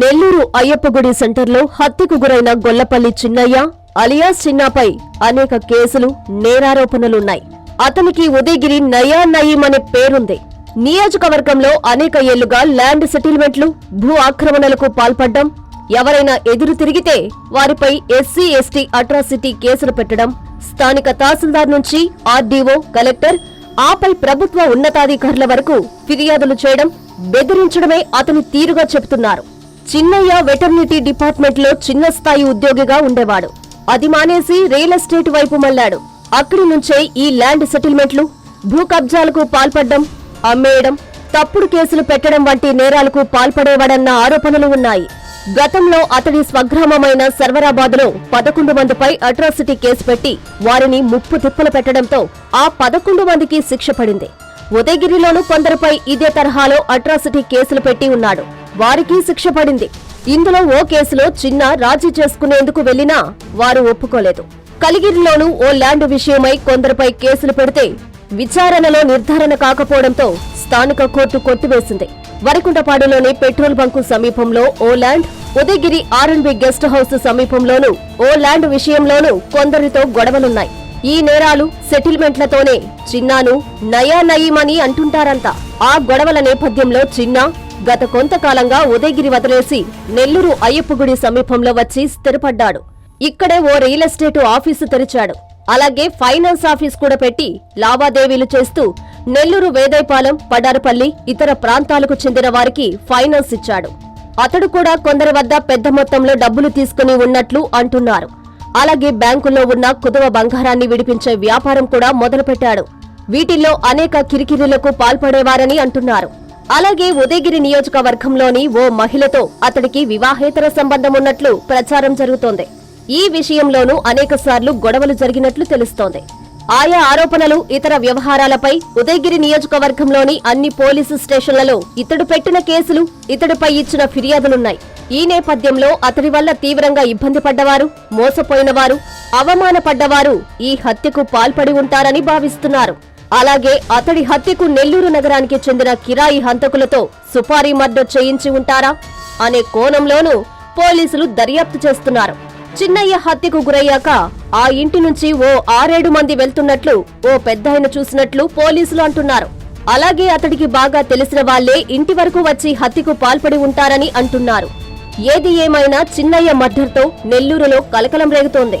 నెల్లూరు అయ్యప్పగుడి సెంటర్లో హత్యకు గురైన గొల్లపల్లి చిన్నయ్య అలియాస్ చిన్నాపై అనేక కేసులు నేరారోపణలున్నాయి. అతనికి ఉదయగిరి నయా నయీం అనే పేరుంది. నియోజకవర్గంలో అనేక ఏళ్ళుగా ల్యాండ్ సెటిల్మెంట్లు భూ ఆక్రమణలకు పాల్పడ్డం ఎవరైనా ఎదురు తిరిగితే వారిపై ఎస్సీ ఎస్టీ అట్రాసిటీ కేసులు పెట్టడం స్థానిక తహసీల్దార్ నుంచి ఆర్డీఓ కలెక్టర్ ఆపై ప్రభుత్వ ఉన్నతాధికారుల వరకు ఫిర్యాదులు చేయడం బెదిరించడమే అతని తీరుగా చెబుతున్నారు. చిన్నయ్య వెటర్నిటీ డిపార్ట్మెంట్లో చిన్న స్థాయి ఉద్యోగిగా ఉండేవాడు. అది మానేసి రియల్ ఎస్టేట్ వైపు మళ్ళాడు అక్కడి నుంచే ఈ ల్యాండ్ సెటిల్మెంట్లు భూ కబ్జాలకు పాల్పడ్డం అమ్మేయడం తప్పుడు కేసులు పెట్టడం వంటి నేరాలకు పాల్పడేవాడన్న ఆరోపణలు ఉన్నాయి. గతంలో అతడి స్వగ్రామమైన సర్వరాబాద్లో పదకొండు మందిపై అట్రాసిటీ కేసు పెట్టి వారిని ముప్పు తిప్పలు పెట్టడంతో ఆ పదకొండు మందికి శిక్ష పడింది. ఉదయగిరిలోనూ కొందరిపై ఇదే తరహాలో అట్రాసిటీ కేసులు పెట్టి ఉన్నాడు. వారికి శిక్ష పడింది. ఇందులో ఓ కేసులో చిన్న రాజీ చేసుకునేందుకు వెళ్ళినా వారు ఒప్పుకోలేదు. కలిగిరిలోనూ ఓ ల్యాండ్ విషయమై కొందరిపై కేసులు పెడితే విచారణలో నిర్ధారణ కాకపోవడంతో స్థానిక కోర్టు కొట్టివేసింది. వరికుంటపాడులోని పెట్రోల్ బంకు సమీపంలో ఓ land Udayagiri RNB guest house సమీపంలోనూ ఓ ల్యాండ్ విషయంలోనూ కొందరితో గొడవలున్నాయి. ఈ నేరాలు సెటిల్మెంట్లతోనే చిన్నాను నయా నయీమని అంటుంటారంతా ఆ గొడవల నేపథ్యంలో చిన్నా గత కొంతకాలంగా ఉదయగిరి వదిలేసి నెల్లూరు అయ్యప్పగుడి సమీపంలో వచ్చి స్థిరపడ్డాడు. ఇక్కడే ఓ రియల్ ఎస్టేట్ ఆఫీసు తెరిచాడు. అలాగే ఫైనాన్స్ ఆఫీస్ కూడా పెట్టి లావాదేవీలు చేస్తూ నెల్లూరు వేదైపాలెం పడారుపల్లి ఇతర ప్రాంతాలకు చెందిన వారికి ఫైనాన్స్ ఇచ్చాడు. అతడు కూడా కొందరి వద్ద పెద్ద మొత్తంలో డబ్బులు తీసుకుని ఉన్నట్లు అంటున్నారు. అలాగే బ్యాంకుల్లో ఉన్న కుదువ బంగారాన్ని విడిపించే వ్యాపారం కూడా మొదలుపెట్టాడు. వీటిల్లో అనేక కిరికిరిలకు పాల్పడేవారని అంటున్నారు. అలాగే ఉదయగిరి నియోజకవర్గంలోని ఓ మహిళతో అతడికి వివాహేతర సంబంధం ఉన్నట్లు ప్రచారం జరుగుతోంది. ఈ విషయంలోనూ అనేకసార్లు గొడవలు జరిగినట్లు తెలుస్తోంది. ఆయా ఆరోపణలు ఇతర వ్యవహారాలపై ఉదయగిరి నియోజకవర్గంలోని అన్ని పోలీసు స్టేషన్లలో ఇతడు పెట్టిన కేసులు ఇతడిపై ఇచ్చిన ఫిర్యాదులున్నాయి. ఈ నేపథ్యంలో అతడి వల్ల తీవ్రంగా ఇబ్బంది పడ్డవారు మోసపోయినవారు అవమానపడ్డవారు ఈ హత్యకు పాల్పడి ఉంటారని భావిస్తున్నారు. అలాగే అతడి హత్యకు నెల్లూరు నగరానికి చెందిన కిరాయి హంతకులతో సుపారీ మర్డర్ చేయించి ఉంటారా? అనే కోణంలోనూ పోలీసులు దర్యాప్తు చేస్తున్నారు. చిన్నయ్య హత్యకు గురయ్యాక ఆ ఇంటి నుంచి ఓ ఆరేడు మంది వెళ్తున్నట్లు ఓ పెద్దాయన చూసినట్లు పోలీసులు అంటున్నారు. అలాగే అతడికి బాగా తెలిసిన వాళ్ళే ఇంటి వరకు వచ్చి హత్యకు పాల్పడి ఉంటారని అంటున్నారు. ఏది ఏమైనా చిన్నయ్య మర్డర్తో నెల్లూరులో కలకలం రేగుతోంది.